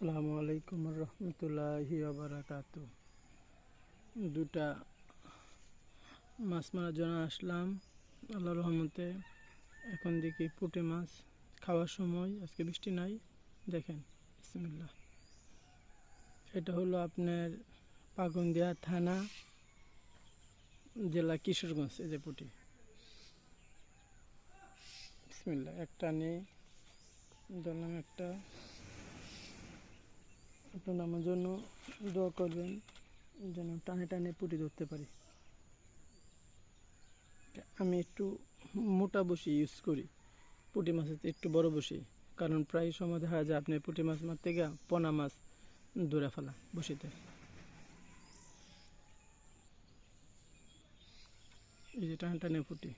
আসসালামু আলাইকুম রহমতুল্লাহি বারাকাত দুটা মাছ মারার জন্য আসলাম আল্লাহ রহমতে। এখন দেখি পুঁটি মাছ খাওয়ার সময়, আজকে বৃষ্টি নাই, দেখেন, বিসমিল্লাহ। এটা হলো আপনার পাগন্দিয়া থানা, জেলা কিশোরগঞ্জ, এই যে পুঁটি। বিসমিল্লাহ, একটা নেই, ধরলাম একটা। আপনারা আমার জন্য দোয়া করবেন, যেন টানে টানে পুঁটি ধরতে পারি। আমি একটু মোটা বসি ইউজ করি, পুঁটি মাছের একটু বড় বসি, কারণ প্রায় সময় দেখা যায় আপনি পুঁটি মাছ মারতে গিয়ে পোনা মাছ ধরে ফেলা, বসিতে। এই যে টানে টানে পুঁটি।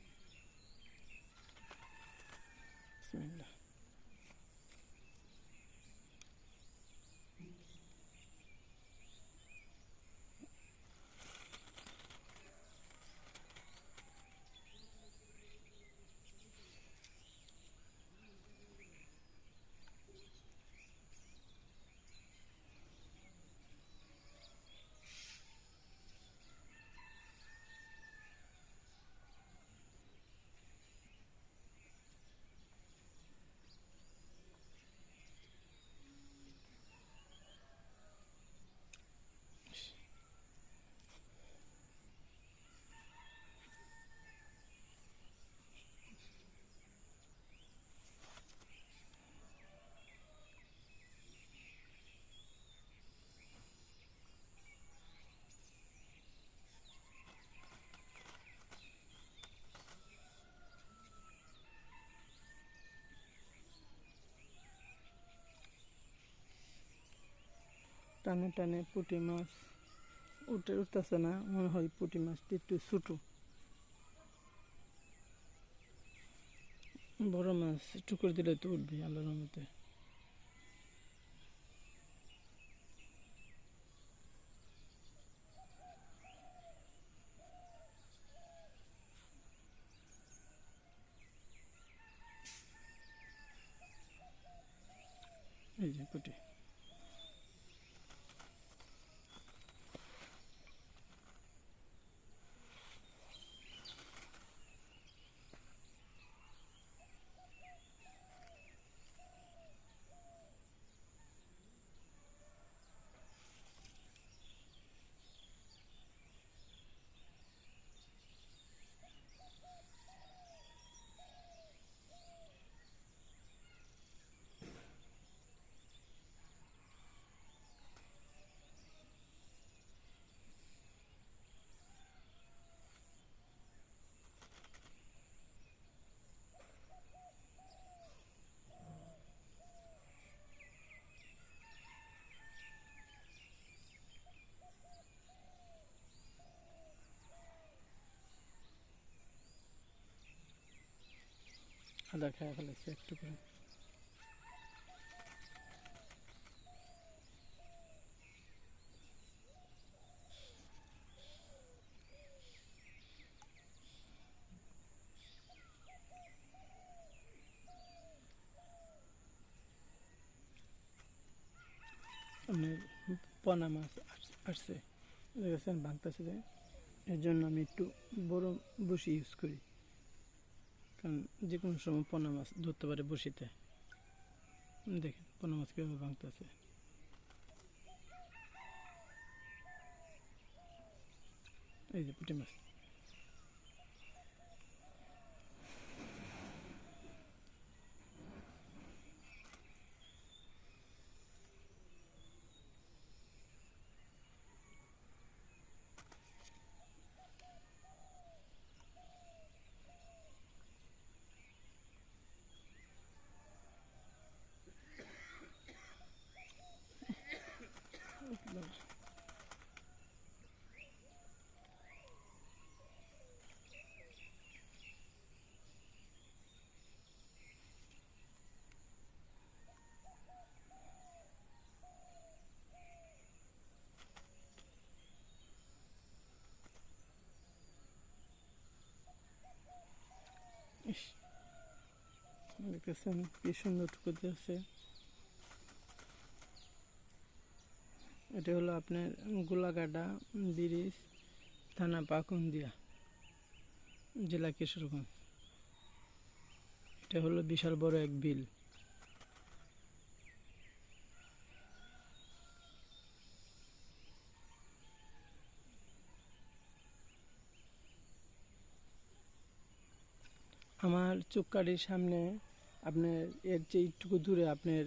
টানে টানে পুঁটি মাছ উঠে উঠতেছে না, মনে হয় পুঁটি মাছটি একটু ছোটো। বড় মাছ, একটু করে দিলে তো উঠবি আল্লাহর মতে এই যে পুঁটি। আদা খাওয়া ফেলেছে একটু করে। আপনার পোনা মাছ আস- আসছে। দেখেছেন, ভাঙতেছে এর জন্য আমি একটু বড় বসি ইউজ করি। কারণ যে কোনো সময় পোনা মাছ ধরতে পারে বসিতে। দেখেন, পোনা মাছ কীভাবে ভাঙতেছে। এই যে পুঁটি মাছ ইস দেখতেছেন, কি সুন্দর টুকুতে আছে এটা হলো আপনার গোলাঘাটা ব্রিজ, থানা পাকুন্দিয়া, জেলা কিশোরগঞ্জ। এটা হলো বিশাল বড় এক বিল। আমার চুক্কাটির সামনে আপনার এর চেয়ে একটুকু দূরে আপনার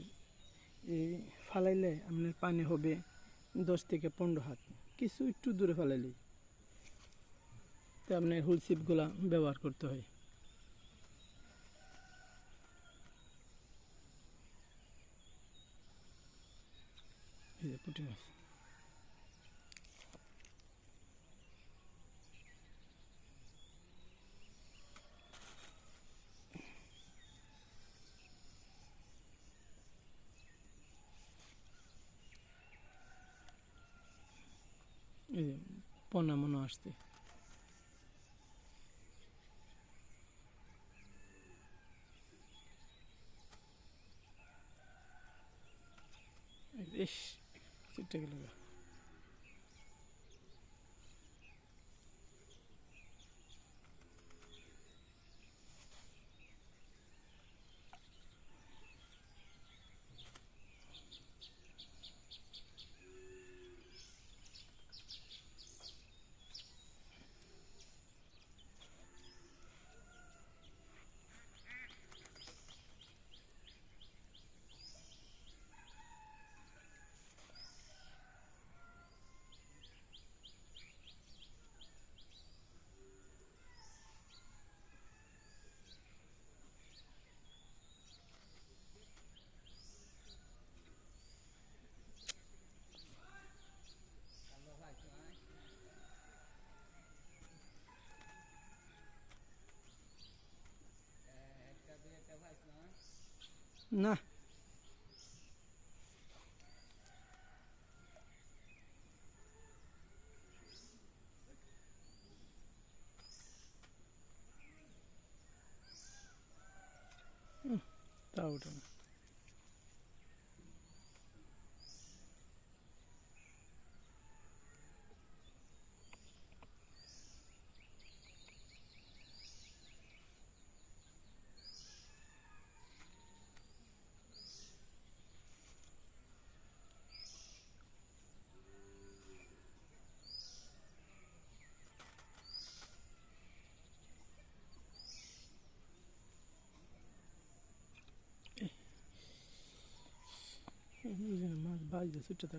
এই ফালাইলে আপনার পানি হবে দশ থেকে পনেরো হাত। কিছু একটু দূরে ফালাইলেই। তো আপনার হুলসিপগুলা ব্যবহার করতে হয়। যে মাছ। এই যে পোনা মনে আসছে। ইস সিটটা গেল না হুম, তা ওঠে না এই যে ছোট